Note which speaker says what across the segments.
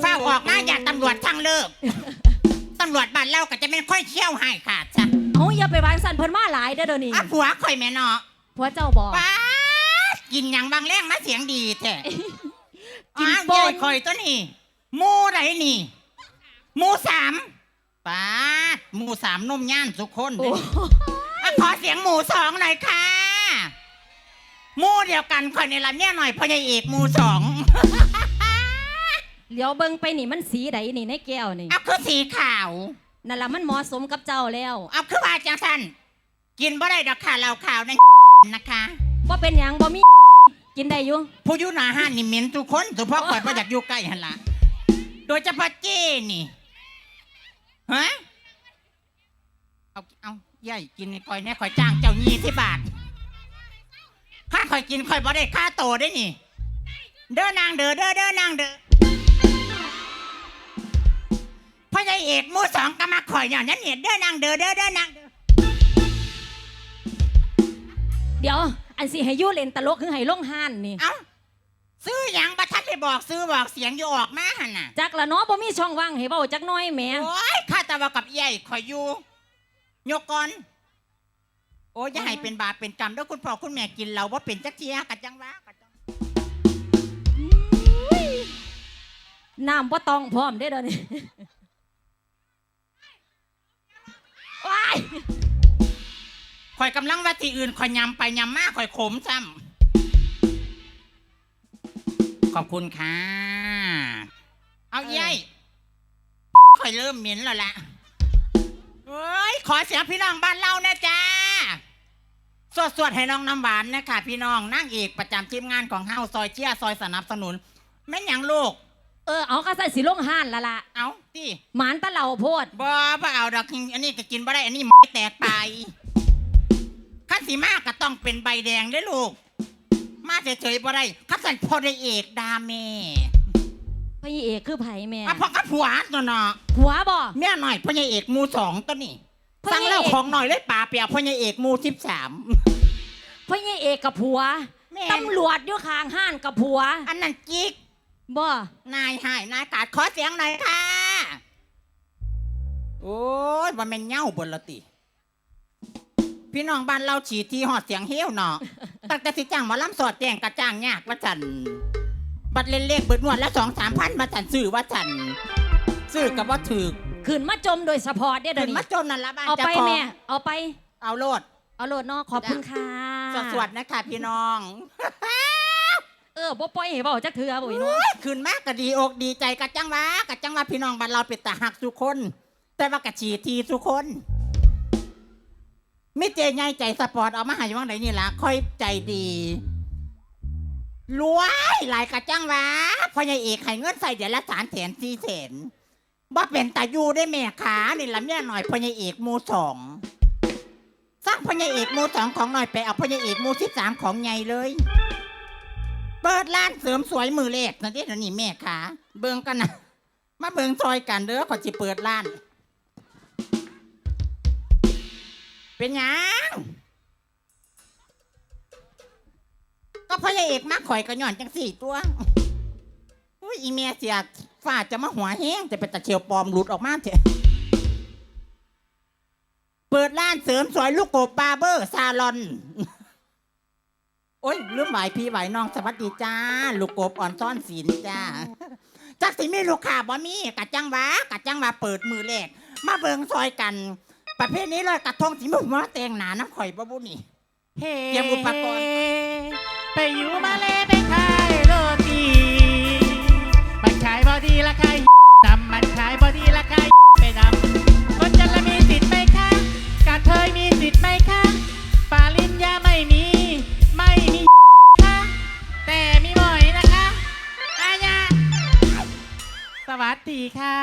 Speaker 1: เฝ้าออกมาอย่าตำรวจทางเลิก ตำรวจบ้านเราก็จะไม่ค่อยเชี่ยวให้ค่ะจ้ะ
Speaker 2: เอาอย่าไปวางสันเพิ่นมาหลายเด้อเดี๋ยวนี้
Speaker 1: อะผัวข่อยแม่เนาะ
Speaker 2: ผัวเจ้าบอก
Speaker 1: ป้าดกินหยังบางแรงมาเสียงดีแท้
Speaker 2: กิน
Speaker 1: อ้าว
Speaker 2: โป่ง
Speaker 1: เย้ยข่อยตัวนี้หมูไหนนี่หมูสามป้าดหมูสามนมย่านทุกคน
Speaker 2: โอ้
Speaker 1: เด้ออะขอเสียงหมูสองหน่อยค่ะหมูเดียวกันข่อยในละเนี่ยหน่อยพ่อใหญ่เอกหมูสอง
Speaker 2: เดี๋ยวเบิ่งไปนี่มันสีใดนี่ในแก้วนี่
Speaker 1: เอาคือสีขาว
Speaker 2: นั่นล่ะมันเหมาะสมกับเจ้าแล้ว
Speaker 1: เอาคือว่าจังสันกินบ่ได้ดอกค่ะเราขาวในนะคะ
Speaker 2: บ่เป็นหยังบ่มีกินได้อยู่
Speaker 1: ผู้อยุนาห้านนี่เหม็นทุกคนสุเพราะข่อยบ่อยากอยู่ใกล้หันละโดยเฉพาะเจ้นี่ฮะเอาเอาย่ายกินนี่ข่อยแน่ข่อยจ้างเจ้ายี่ที่บาทถ้าข่อยกินข่อยบ่ได้ค่าโตได้นี่ เด้อนางเด้อเด้อเด้อนางเด้อ พ่อใหญ่เอกหมู่สองก็มาข่อยอย่างนั้นเนี่ยเด้อนางเด้อเด้อเด้อนางเด้อ
Speaker 2: เดี๋ยว อันสิให้อยู่เล่นตลกคือให้ลงห้านนี่
Speaker 1: เอ้าซื้อหยังบัทัดได้บอกซื้อบอกเสียงอยู่ออกมาหันน่ะ
Speaker 2: จักละเนาะบ่มีช่องว่างให้เว้าจักหน้อยแหม
Speaker 1: โอ้ยข้าแต่ว่ากับใหญ่คอยอยู่ยกก่อนโอ้ยอย่าให้เป็นบาปเป็นกรรมแล้วคุณพ่อคุณแม่กินเราว่าเป็นจักเทียกัจังวะกัจัง
Speaker 2: น้ำบ่ต้องพร้อมเด้อเดี๋ยวนี้ ว้าย
Speaker 1: คอยกำลังว่าที่อื่นคอยยำไปยำมาคอยขมซ้ำขอบคุณค่ะ เอาใหญ่คอยเริ่มเหม็นแล้วล่ะเฮ้ย ขอเสียงพี่น้องบ้านเรานะจ้าสวดสวดๆให้น้องน้ำหวานนะคะพี่น้องนั่งเอกประจำทีมงานของเฮาซอยเชียร์ซอยสนับสนุนแม่นหยังลูก
Speaker 2: เออเอากระใส่สิลงห้านละละ
Speaker 1: เอาที่
Speaker 2: หมานตะเหล่าโพด
Speaker 1: บ่บ่เอาดอกอันนี้ก็กินบ่ได้ อันนี้ไม่แตกไปขั้นสีมากก็ต้องเป็นใบแดงเด้อลูก มาเฉยๆบ่ได้ขับสันพอได้เอกดาเม
Speaker 2: พี่เอกคือไผแม่
Speaker 1: อะพอกับผัวตัวเนาะ
Speaker 2: ผัวบ่
Speaker 1: เมียหน่อยพ่อใหญ่เอกหมูสองตัวนี้
Speaker 2: พ่อ
Speaker 1: สั่ง
Speaker 2: ใหญ่
Speaker 1: เล่า
Speaker 2: เอก
Speaker 1: ของหน่อยเลยป่าเปียกพ่อใหญ่เอกหมูสิบสาม
Speaker 2: พี่เอกกับผัว
Speaker 1: แม่น
Speaker 2: ตำรวจอยู่ข้างห้านกับผัว
Speaker 1: อันนั้นจิก
Speaker 2: บ่
Speaker 1: นายหายนายกาดขอเสียงหน่อยค่ะ โอ้ยว่าแม่นเหย้าบนละติ พี่น้องบ้านเราฉีดทีหอดเสียงเฮี้ยวเนาะ ตั้งแต่สิจ้างหมาล้ำสอดแจ้งกระจ้างยากว่าจัน บัตรเล่นเลขเบิดนวดแล้วสองสามพันมาจันซื้อว่าจัน ซื้อกับว่าถือ
Speaker 2: ขึ้นมาจมโดยสปอร์ตเด้อเดี๋
Speaker 1: ขึ้
Speaker 2: ยวนนี้
Speaker 1: มาจมนั่นละบ้าน
Speaker 2: เอา
Speaker 1: เจ้า
Speaker 2: ไป
Speaker 1: ของ
Speaker 2: แม่เอาไป
Speaker 1: เอาโลด
Speaker 2: เอาโหลดเนาะขอบคุณค่ะ
Speaker 1: สวดๆนะคะพี่น้อง
Speaker 2: เออบ่ปล่อยให้เว้าจักเทื่อบ่อีเนาะ
Speaker 1: ขึ้นมากก็ดีอกดีใจกะจังหวะกะจังหวะพี่น้องบ้านเราเป็นตาหักทุกคน แต่ว่ากะฉีดทีทุกคนมิเจใหญ่ใจสปอร์ตเอามาใหายว่างไหนนี่ล่ะค่อยใจดีรวยหลายกะจังหวะพ่อใหญ่เอกให้เงินใส่เดือนละสามแสนสี่แสนบ่เป็นตาอยู่ได้แม่ขานี่ละเมียหน่อยพ่อใหญ่เอกหมูสองสร้างพ่อใหญ่เอกหมูสองของหน่อยไปเอาพ่อใหญ่เอกหมูสิบสามของใหญ่เลย เปิดร้านเสริมสวยมือเล็กนะเด็ดนี่แม่ขาเบิ่งกันนะมาเบิ่งซอยกันเด้อขอจิเปิดร้าน เป็นหยังก็พ่อใหญ่เอกมาข่อยกระย่อนจังสี่ตัวอุ้ยอีเมียเสียฝ้าจะมาหัวแห้งจะเป็นตะเชียวปลอมหลุดออกมาเถอะเปิดร้านเสริมสวยลูกโกบบาร์เบอร์ซาลอน โอ้ยลืมไหวพี่ไหวน้องสวัสดีจ้า ลูกกบอ่อนซ่อนศีลจ้าจักสิมีลูกค้าบ่มีกัดจังหวะกัดจังหวะเปิดมือแรกมาเบิงซอยกัน ประเภทนี้เลยกระทงสิมึงมาแต่งหนาน้ำข่อยบ่บุนี่
Speaker 3: เฮ้
Speaker 1: เตรียมอุปกรณ์
Speaker 3: ไปอยู่มาเลยไปขายโรตีมันขายบอดีละขายนำมันขายบอดี ดีค่ะ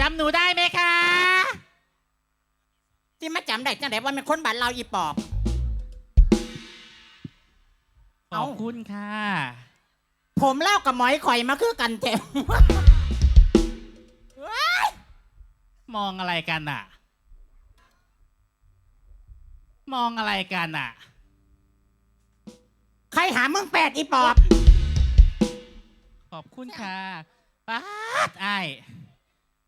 Speaker 3: จำหนูได้ไหมคะ
Speaker 1: ที่มาจำได้จังไดว่าเป็นคนบ้านเราอีปอบ
Speaker 3: ขอบคุณค่ะ
Speaker 1: ผมเล่ากับหมอยข่อยมาคือกันแถว
Speaker 3: มองอะไรกันอะ มองอะไรกันอะ
Speaker 1: ใครหามึงแปดอีปอบ
Speaker 3: ขอบคุณค่ะ ป้าดไอ้าย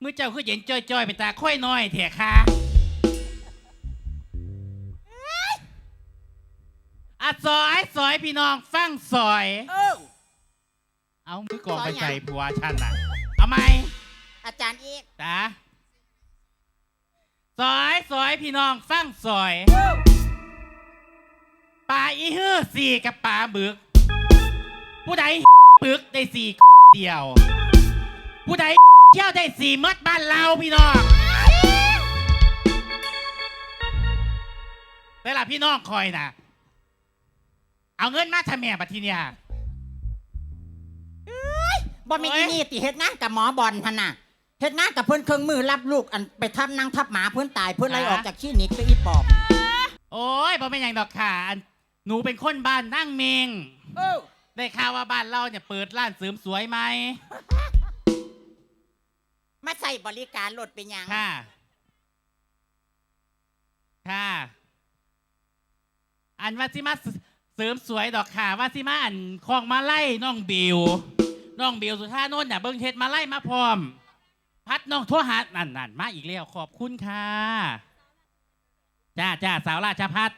Speaker 3: มือเจ้าคือเย็นจ้อยๆไปตาค่อยน้อยเถอะค่ะอะซอยซอยพี่น้องฟังซอย
Speaker 1: เออ
Speaker 3: เอามือกองไป
Speaker 1: ซอยหยัง
Speaker 3: ใส่ผัวฉันน่ะเอาไหม
Speaker 1: อาจารย์อีก
Speaker 3: จ้าซอยซอยพี่น้องฟังซอยปลาอีฮื้อสี่กับปลาบึก ผู้ใดบึกได้สี่เดียว ผู้ใดเที่ยวได้สี่มดบ้านเราพี่น้องเวลาพี่น้องคอยน่ะเอาเงินมาทำแม่บัดทีเนี่ย
Speaker 1: บ่มี
Speaker 3: โอ้ย
Speaker 1: อีนี่ติเฮ็ดงานกับหมอบอลพันน่ะเฮ็ดงานกับเพิ่นเครื่องมือรับลูกอันไปทับนางทับหมาเพิ่นตายเพิ่นไล่ออกจากคลินิกไปอีปอบ
Speaker 3: โอ้ยบ่เป็นอย่างดอกค่ะอันหนูเป็นคนบ้านนั่งเมง
Speaker 1: เออ
Speaker 3: ได้ข่าวว่าบ้านเราเนี่ยเปิดร้านเสริมสวยไหม
Speaker 1: มาใส่บริการรถเป็นหยัง
Speaker 3: ค่ะ ค่ะ อันว่าสิมาเสริมสวยดอกค่ะ ว่าสิมาอันคลองมาไล่น้องบิว น้องบิวสุธาโนนท์เนี่ยเบิ้งเฮ็ดมาไล่มาพร้อม พัดน้องทั่วหานั่นนั่นมาอีกแล้วขอบคุณค่ะ จ้าจ้าสาวราชพัฒ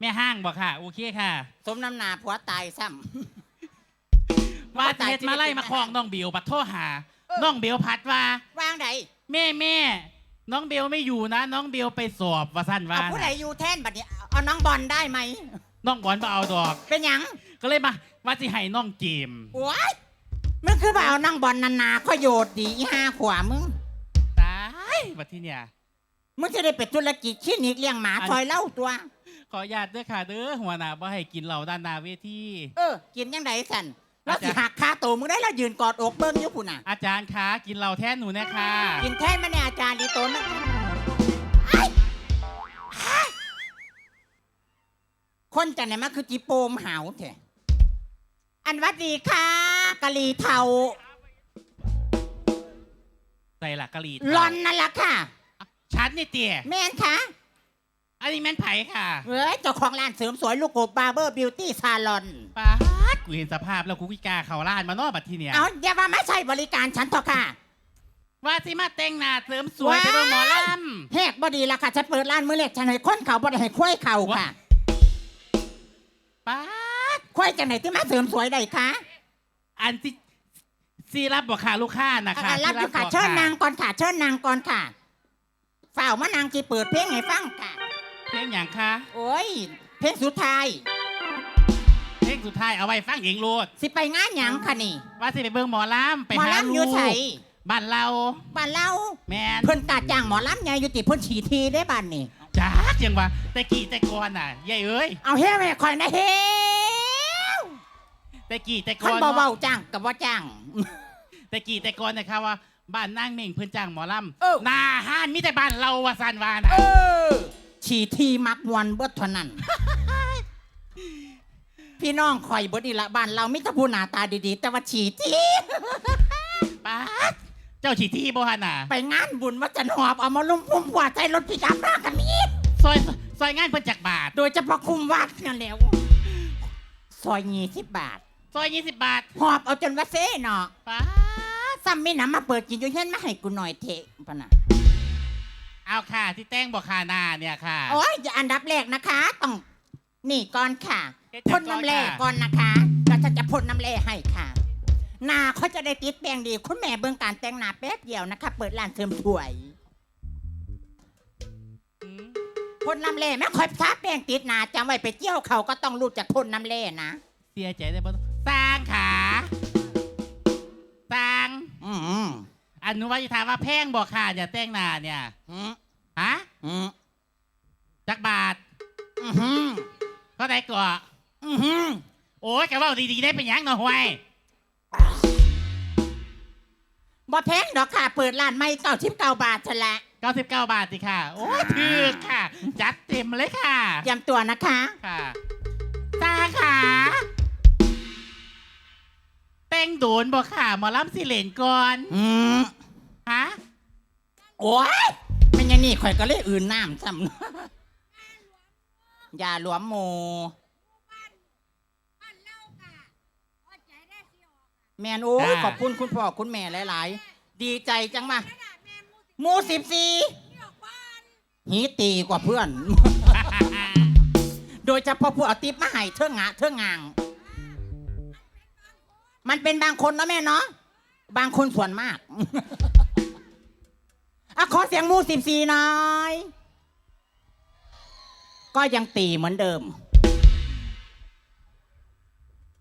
Speaker 3: แม่ห้างบอกค่ะ โอเคค่ะ
Speaker 1: สมน้ำหนาผัวตายซ้
Speaker 3: ว่าจะเฮ็ดมาไล่มาคลองน้องบิวปัดโทษหา
Speaker 1: เออ
Speaker 3: น้องบิวพัดว่าำ
Speaker 1: วางใด
Speaker 3: แม่แม่น้องเบลไม่อยู่นะ น้องเบลไปสอบว่าสั้นว่า
Speaker 1: เอาผู้ใดอยู่แทนบัดนี้เอาน้องบอลได้ไหม
Speaker 3: น้องบอลมาเอาดอก
Speaker 1: เป็นหยัง
Speaker 3: ก็เลยมาว่าสิให้น้องเจมส์
Speaker 1: โอ้ยมึงคือบ่าเอาน้องบอลนานาก็โยดดีอีห้าขวามึง
Speaker 3: ตายบัดที่เนี่ย
Speaker 1: มึงจะได้เป็นธุรกิจคลินิกเลี้ยงหมา
Speaker 3: อัน
Speaker 1: คอยเล่าตัว
Speaker 3: ขออนุญาตด้วยค่ะเด้อหัวหน้าบ่ให้กินเหล้าด้านหน้าเวที
Speaker 1: เออ กินยังไงสัน แล้ว
Speaker 3: อาจารย์
Speaker 1: สิหักคาตัวมึงได้แล้วยืนกอดอกเบิ้งอยู่ปุ่นน่ะ
Speaker 3: อาจารย์คะกินเหล้าแทนหนูนะค่ะ
Speaker 1: กินแทนมาเนี่ยอาจารย์ดีโตนะคนจะไหนมาคือจีโปมหาวเถอะอันวัดดีค่ะกะหรี่เทา
Speaker 3: ใส่หลักกะหรี่
Speaker 1: ลอนนั่นแหละค่ะ
Speaker 3: ชัดนี่เตี๋ย
Speaker 1: แม่นค่ะ
Speaker 3: อันนี้แม่นไผ่ค่ะ
Speaker 1: เฮ้ยเจ้าของร้านเสริมสวยลูกโกบบาร์เบอร์บิวตี้ซาลอน
Speaker 3: ป้าด กูเห็นสภาพแล้วกูวิกล้าเข้าร้านมานอกบัดที่เนี่ย
Speaker 1: เอาอย่าว่าไม่ใช่บริการฉันเถอะค่ะ
Speaker 3: ว่าสิมาแต่งหน้าเสริมสวย
Speaker 1: ว้าย
Speaker 3: ไปดูหมอล
Speaker 1: แหกบดีละค่ะฉันเปิดร้านมือเล็กฉันให้คนเขาบดีให้คุ้ยเขาค่ะำ
Speaker 3: ป้าด
Speaker 1: คุ้ยจากไหนที่มาเสริมสวยได้คะ
Speaker 3: อันที่ซีรับบอกค่ะลูกค้านะ
Speaker 1: อา
Speaker 3: คะ
Speaker 1: การรับอยู่ค่ะ
Speaker 3: ที่
Speaker 1: เชิญ
Speaker 3: บอก
Speaker 1: นางก่อนค่ะเชิญนางก่อนค่ะฝ่าวมานางจีเปิดเพลงให้ฟังค่ะ
Speaker 3: เพลงอย่างคะ
Speaker 1: โอ้ย เพลงสุดท้าย
Speaker 3: เพลงสุดท้ายเอาไว้ฟังเองโลด
Speaker 1: สิไปงานหยังค่ะนี่
Speaker 3: ว่าสิไปเบิ่งหมอลำไป
Speaker 1: หมอ
Speaker 3: หา
Speaker 1: ลำอ
Speaker 3: ลู
Speaker 1: ยู่
Speaker 3: ก
Speaker 1: ไส
Speaker 3: บ้านเรา
Speaker 1: บ้านเรา
Speaker 3: แมน
Speaker 1: เพิ่นกาจ้างหมอลำไงอยู่ติเพิ่นฉีทีได้บ้านนี่
Speaker 3: จ้าจังวะแต่กี่แต่ก่อนน่ะยายเอ้ย
Speaker 1: เอาเฮ้แม่คอยนะเฮ้
Speaker 3: แต่กี่แต่ก่
Speaker 1: คัน
Speaker 3: อน
Speaker 1: บ่เว้า
Speaker 3: เนาะ
Speaker 1: จ้างกับว่าจ้าง
Speaker 3: แต่กี่แต่ก่อนนะคะว่า บ้านนางเม่งเพิ่นจ้างหมอล
Speaker 1: เออำ
Speaker 3: หนาห้านมีแต่บ้านเราว่าสันวาน่ะ
Speaker 1: เออฉีทีมักมวนเบิดเท่านั้น พี่น้องคอยเบิดนี่ละบ้านเรามิตรผู้หน้าตาดีๆ แต่ว่าฉีที
Speaker 3: ป้าดเจ้าฉีที่บ่ฮันน่ะ
Speaker 1: ไปงานบุญวัดจันหอบเอามาลุ่มพุ่มกว่าใจรถพิการมากันนี้
Speaker 3: ซอยซอยงานเพิ่นจักบาท
Speaker 1: โดยเฉพาะคุมวัดนั่นแหล้วซอยยี่สิบบาท
Speaker 3: ซอยยี่สิบบาท
Speaker 1: หอบเอาจนว่าเซ่เนาะ
Speaker 3: ป้าด
Speaker 1: ซ้ำไม่นำมาเปิดกินอยู่เช่นมาให้กูหน่อยเถอะปะนะ
Speaker 3: เอาค่ะที่แต่งบอกคาหนาเนี่ยค่ะ
Speaker 1: โอ้ยจะอันดับแรกนะคะ ต้อง นี่ก่อนค่ะ
Speaker 3: เฮ็ดจั
Speaker 1: พ่
Speaker 3: ง
Speaker 1: น
Speaker 3: ก่อน
Speaker 1: น้ำแร่
Speaker 3: ค่ะ
Speaker 1: ก่อนนะคะแล้วฉันจะพ่นน้ำแร่ให้ค่ะหนาเขาจะได้ติดแป้งดี คุณแม่เบื้องการแต่งหน้าแป๊บเดียวนะคะ เปิดร้านเสริมสวย
Speaker 3: อืม
Speaker 1: พ่นน้ำแร่ไม่ค่อยทาแป้งติดหนาจำไว้ไปเที่ยวเขาก็ต้องรู้จักพ่นน้ำแร่นะ
Speaker 3: เสียใจได้บ่สร้างขาสร้าง
Speaker 1: อืม
Speaker 3: อันนู้ว่าจะถามว่าแพงบอกค่ะอย่าแต่งหน้าเนี่ย
Speaker 1: อืม
Speaker 3: ฮะ
Speaker 1: อืม
Speaker 3: จักบาท
Speaker 1: อืม
Speaker 3: เท่าไหร่ก่อ
Speaker 1: อืม
Speaker 3: โอ้ยแกว่าดีๆได้เป็นหยังหน่อยห่วย
Speaker 1: บ่แพงดอกค่ะ เปิดร้านไม่เก้าชิบเก้าบาทฉนละ
Speaker 3: 99 บาทสิค่ะ โอ้ยถือค่ะ จัดเต็มเลยค่ะ
Speaker 1: เตรียมตัวนะคะ
Speaker 3: ค่ะสร้างขาแต่งโดนบอกค่ะหมอลำสิเลนก่อน
Speaker 1: อืม
Speaker 3: ฮะ
Speaker 1: โอ้ยเป็นยังนี่ข่อยก็เลยอื่นน้ำซ้ำ อย่าหลวมหมู แมนโอ้ย
Speaker 3: จ้า
Speaker 1: ขอบคุณคุณพ่อคุณแม่หลาย ๆ ดีใจจังมาหมูสิบสี่หีตีกว่าเพื่อน โดยเฉพาะผู้เอาติปมาให้เทื่องงะเทื่องงาง มันเป็นบางคนเนาะแม่เนาะบางคนส่วนมาก อะขอเสียงหมูสิบสี่หน่อย ก็ยังตีเหมือนเดิม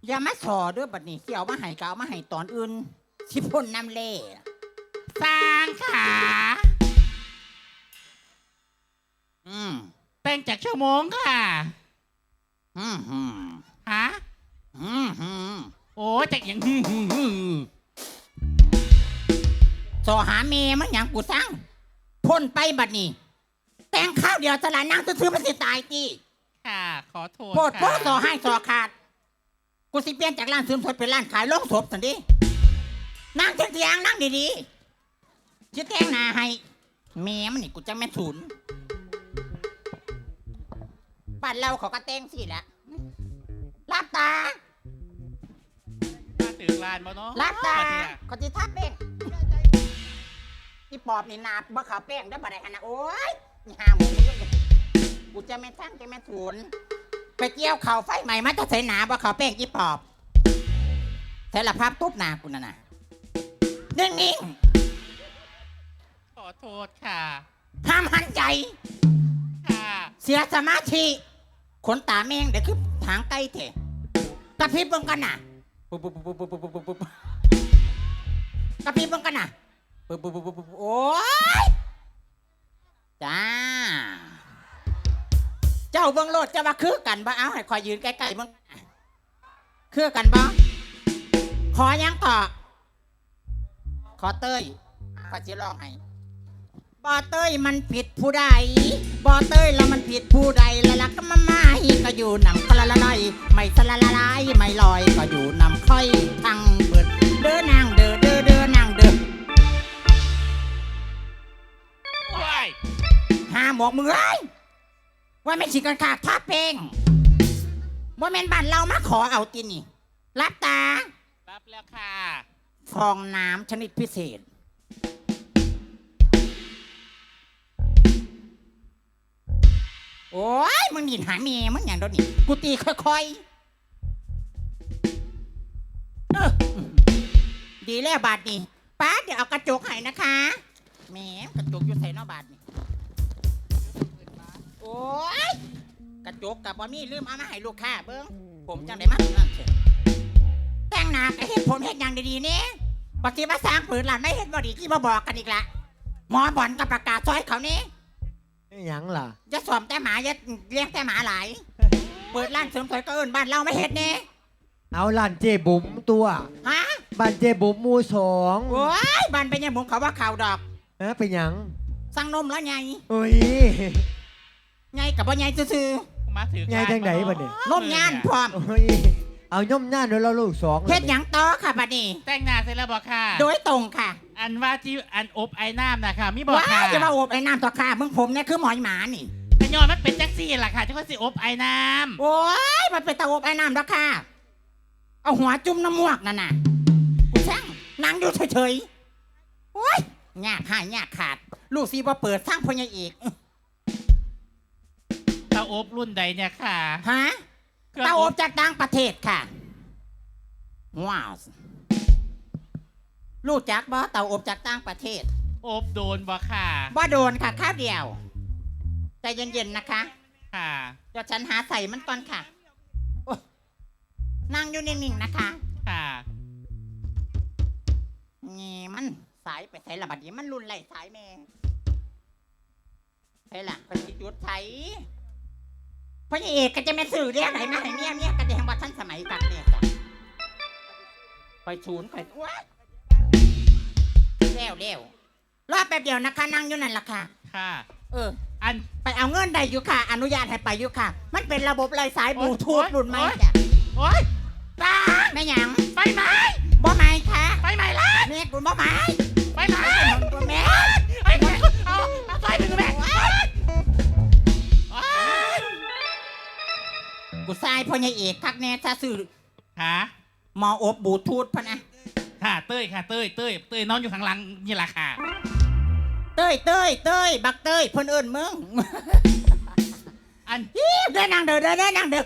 Speaker 1: อย่ามาสอเด้วยบัดนี้เสี่ยวมาให้กเอามาให้ตอนอื่นสิพ่นน้ำเล่
Speaker 3: สร้างขา
Speaker 1: อืม
Speaker 3: แต่งจากชั่วโมงค่ะ
Speaker 1: อืมอืม
Speaker 3: ฮะ
Speaker 1: อืมอืม
Speaker 3: โอ้จากอย่างฮึ่มฮึ่มฮึ่ม
Speaker 1: สอหาเมมันหยังกูสั่งพ่นไปบัดนี้ แต่งข้าวเดียวสลานั่งซื้อๆมันสิตายจี
Speaker 3: ค่ะ ขอโทษ
Speaker 1: โปรดโปร
Speaker 3: ค่ะ
Speaker 1: ดสอให้สอขาด กูสิเปลี่ยนจากร้านซื้อสดเป็นร้านขายโลงศพสันดินั่งเทียงๆนั่งดีๆจะแต่งหน้าให้เมมันนี่กูจะแม่นศูนย์บ้านเราเขาก็แต่งสิแหละรับตา
Speaker 3: มาถึงลานบ่เนาะ
Speaker 1: รับตา
Speaker 3: บัดเนี่ย
Speaker 1: ก็จะทับแป้งที่ปอบนี่นาบ่ขาวแป้งได้บ่ได้ขนาดโอ๊ยนี่ห้าโมงมึงกูจะไม่ทั้งจะไม่ถูน ไปเกี่ยวเข่าไฟใหม่มาจะใส่หนาบ่ขาวแป้งอีปอบใส่ละภาพตุ๊บหนากูน่ะนะนิ่ง
Speaker 3: ขอโทษค่ะ
Speaker 1: ๆห้ามหันใจ
Speaker 3: ค่ะ
Speaker 1: เสียสมาธิขนตาแมงเดี๋ยวคือทางไกลเถอะกระพริบเบิ่งกันน่ะปุ๊บปุ๊บปุ๊บปุ๊บปุ๊บปุ๊บปุ๊บกระพริบเบิ่งกันน่ะปุ๊บปุ๊บปุ๊บปุ๊บปุ๊บโอ้ยจ้าเจ้าเบิ่งโลดจะว่าคือกันบ่เอาให้คอยยืนใกล้ๆเบิ่งคือกันบ่ขอยังต่อขอเต้ยขอสิร้องให้บอเต้ยมันผิดผู้ใดบอเต้ยแล้วมันผิดผู้ใดละลักก็มาไม่ก็อยู่นำกละละลอยไม่สละละลายไม่ลอยก็อยู่นำค่อยทั้งเบิดเด้อนางเด้อเด้อเด้อนางเด้อ
Speaker 3: ว้าย
Speaker 1: หาหมอกมือเอ้ย ว่าไม่นสิกันขาดท่าเป้งว่าแม่นบ้านเรามาขอเอาตินี่ รับตา
Speaker 3: รับแล้วค่ะ
Speaker 1: ฟองน้ำชนิดพิเศษ โอ้ยมึงหยินหาเมียมึงอย่างเดยวนี้กูตีค่อยๆเอ้อดีแล้วบาทนี่ป้าเดี๋ยวเอากระจกให้นะคะแหมกระจกอยู่ใส่เนอบาทนี่ โอ้ยกระจกกับบอมี่ลืมเอามาให้ลูกค้าเบิ้งผมจังได้มาถึงนั่นเชียวแต่งหน้าก็เห็นผมเห็นอย่างดีๆเนี่ยปฏิมาสร้างปืนหลานไม่เห็นบอดีที่มาบอกกันอีกละหมอบอลกับประกาศซอยเขานี่
Speaker 4: นี่หยังล่ะ
Speaker 1: จะสอมแต่หมาจะเลี้ยงแต่หมาหลายเปิดร้านเสริมสวยก็เอินบ้านเราไม่เห็ดเนี่ย
Speaker 4: เอาล้านเจบุ๋มตัว
Speaker 1: ฮะ
Speaker 4: บ้านเจบุ๋มหมูสอง
Speaker 1: โอ้ยบ้านเป็นยังผมเขาว่าข่าวดอก
Speaker 4: เอ๊ะเป็นหยัง
Speaker 1: สั่งนมแล้วไง
Speaker 4: โอ้ย
Speaker 1: ไงกับว่าไงซื่อ
Speaker 3: มาถึง
Speaker 4: ยายจังไหนบัดนี้
Speaker 1: ๆนมย่านพร้อม
Speaker 4: โอ้ยเอาย่อมหน้าด้วยแล้วลูกสอง
Speaker 1: เฮ็ดหยังต่อค่ะบัดนี้
Speaker 3: แต่งหน้าเสร็จแล้วบอกค่ะ
Speaker 1: โดยตรงค่ะ
Speaker 3: อันว่าที่อันอบไอ้น้ำนะคะมีบอก
Speaker 1: ว้า
Speaker 3: ค่ะ
Speaker 1: วจะมาโอบไอ้น้ำต่อค่ะมึงผมเนี่ยคือหมอยหมานี่
Speaker 3: ขยอนมันเป็นจังซี่ล่ะค่ะจะก็สิอบไอ้น้
Speaker 1: โอ้ยมันเป็นตาโอบไอ้น้ำแล้วค่ะ เอาหัวจุ่มน้ำมวกนั่นน่ะกูช่างนั่งอยู่เฉยๆโอ้ยยากหายยากขาด ลูกซีว่าเปิดสร้างพญาเอกำ
Speaker 3: เตา อบรุ่นใดเนี่ยค่ะ
Speaker 1: ฮะ
Speaker 3: เครื่อง
Speaker 1: เตาอบจากต่างประเทศค่ะ ว้าวรู้จักบ่เตาอบจากต่างประเทศ
Speaker 3: อบโดนบ่ค่ะ
Speaker 1: บ่โดนค่ะข้าวเดียวใจเย็นๆนะคะ
Speaker 3: ค่ะ
Speaker 1: เดี๋ยวฉันหาใส่มันก่อนค่ะโอ๊ยนั่งอยู่นิ่งๆนะคะ
Speaker 3: ค่ะ
Speaker 1: นี่มันสายไปใส่ละบัดนี้มันรุนไหลสายแม่ใช่ละคนที่จุดใช้ พระเอกก็จะไม่สื่อเรียกไหนมาไหนเนี่ยเนี่ยก็จะแห่งว่าท่านสมัยกักเนี่ยจ้ะไปศูนย์ไปว้ายเร็วเร็วรอแป๊บเดียวนะคะนั่งอยู่นั่นละค่ะ
Speaker 3: ค่ะ
Speaker 1: เออ
Speaker 3: อัน
Speaker 1: ไปเอาเงินได้อยู่ค่ะ อนุญาตให้ไปอยู่ค่ะ มันเป็นระบบไร้สายบลูทูธ
Speaker 3: โอ๊ย
Speaker 1: รุ่นใหม่
Speaker 3: โอ๊ย
Speaker 1: จ้ะ
Speaker 3: โอ๊ยตา
Speaker 1: แม่หยัง
Speaker 3: ไฟไหม้
Speaker 1: บ่ไหม้ค่ะ
Speaker 3: ไฟไหม้ละ
Speaker 1: แม่คุณบ่ไหม้
Speaker 3: ไฟไหม้
Speaker 1: บ่แม่
Speaker 3: ไอ้แม่ กู
Speaker 1: ทรายพ่อใหญ่เอกคักแน่ถ้าซื้อ
Speaker 3: ฮะ
Speaker 1: หมออบบลูทูธพะนะ
Speaker 3: ค่ะเต้ยค่ะเต้ยเต้ยเต้ยนอนอยู่ข้างหลังนี่แหละค่ะ
Speaker 1: เต้ยเต้ยเต้ยบักเต้ยเพิ่นเอิ้นมึง
Speaker 3: อัน
Speaker 1: อีเดินนางเดินเดินเดินนางเดิน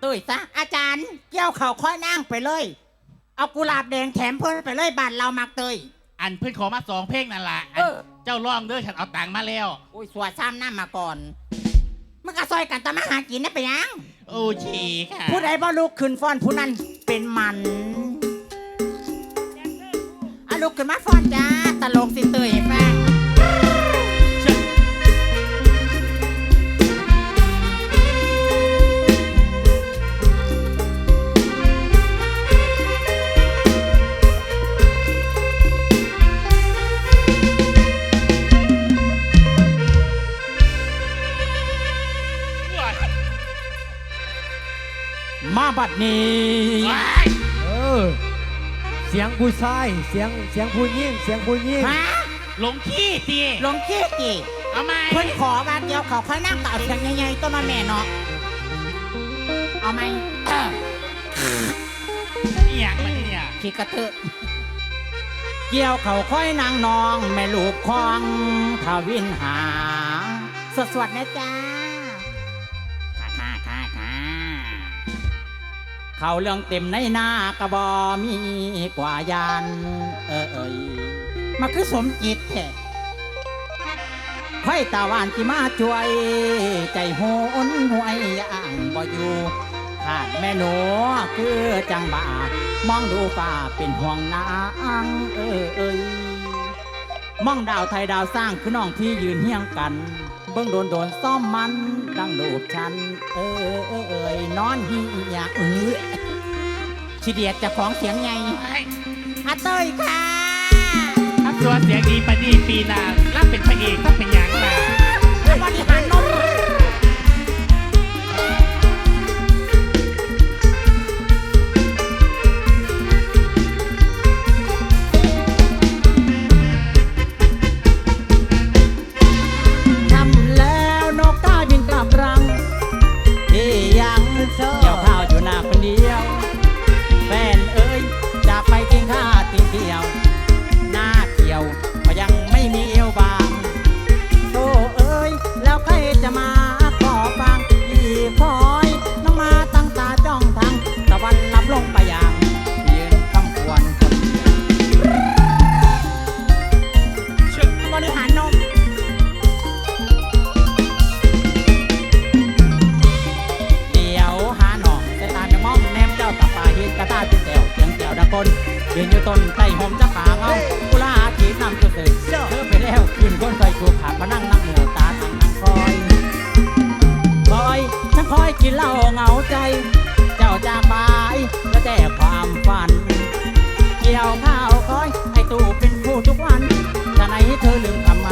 Speaker 1: เต้ยซะอาจารย์เกี่ยวเข่าค่อยนั่งไปเลย เอากุหลาบแดงแถมเพิ่นไปเลยบ้านเรามักเต้ย
Speaker 3: อันเพื่อนขอมาสองเพลงนั่นล่ะอัน
Speaker 1: เออ
Speaker 3: เจ้าร้องเด้อฉันเอาตังค์มาแล้ว
Speaker 1: โอ้ยสวดซ้ำหน้ามาก่อน มันก็ซอยกันตะมาหากินนะไปยัง
Speaker 3: โอเคค่ะ
Speaker 1: ผู้ใดบ่ลุกขึ้นฟ้อนผู้นั้นเป็นมันอะลุกขึ้นมาฟ้อนจ้าตลกสิเตย นี้
Speaker 3: ว้าย
Speaker 4: เออเสียงผู้ชายเสียงเสียงผู้หญิงเสียงผู้หญิง
Speaker 1: ฮะ
Speaker 3: ลงขี้ตี
Speaker 1: ลงเกี้กี่
Speaker 3: เอาไหม
Speaker 1: เพิ่นขอว่าเดียวเขาค่อยนั่งเต่าเสียงใหญ่ๆต้นมาแม่เนาะเอาไหมเออ
Speaker 3: อหย่างมันเนี่ย
Speaker 1: ขี้กระเทอะเกี่ยวเขาค่อยนางนอง แม่ลูกคองทวินหาสดสวดนะจ้าค่ะ เขาเรื่องเต็มในหน้ากระบอมีกว่ายานเออเอยมาคือสมจิตแท้ค่อยตาวานที่มาช่วย ใจโหนหวยอย่างบ่อยู่ขาดแม่หนูคือจังบามองดูฟ้าเป็นห่วงนางเออเอยมองดาวไทยดาวสร้างคือน้องที่ยืนเฮียงกัน เบิ่งโดนโดนซ่อมมันดังดูดฉัน เออเออเอยนอนเฮียเออชีเดียดเจะของเสียงไง
Speaker 3: ว้าย
Speaker 1: อาเต้ยค่ะ
Speaker 3: ถ้าตัวเสียงดีปะนี่ปีหน้ารับเป็นพระเอกต้องเป็นหยังล่ะ
Speaker 1: เธอลืมคำ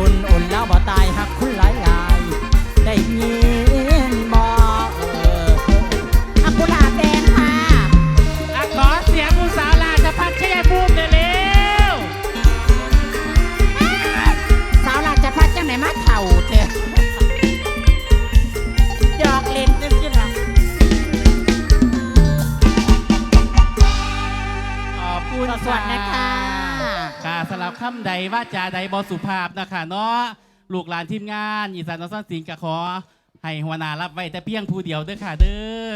Speaker 1: คุณอุ่นแล้วบ่ตายหักคุณ ใดบอ
Speaker 3: สุภา
Speaker 1: พนะ
Speaker 3: คะเนาะลูกหลานทีมงาน อีสานนอสันสิงกะขอ ให้หัวหน้ารับไว้แต่เพียงผู้เดียวเด้อค่ะเด้อ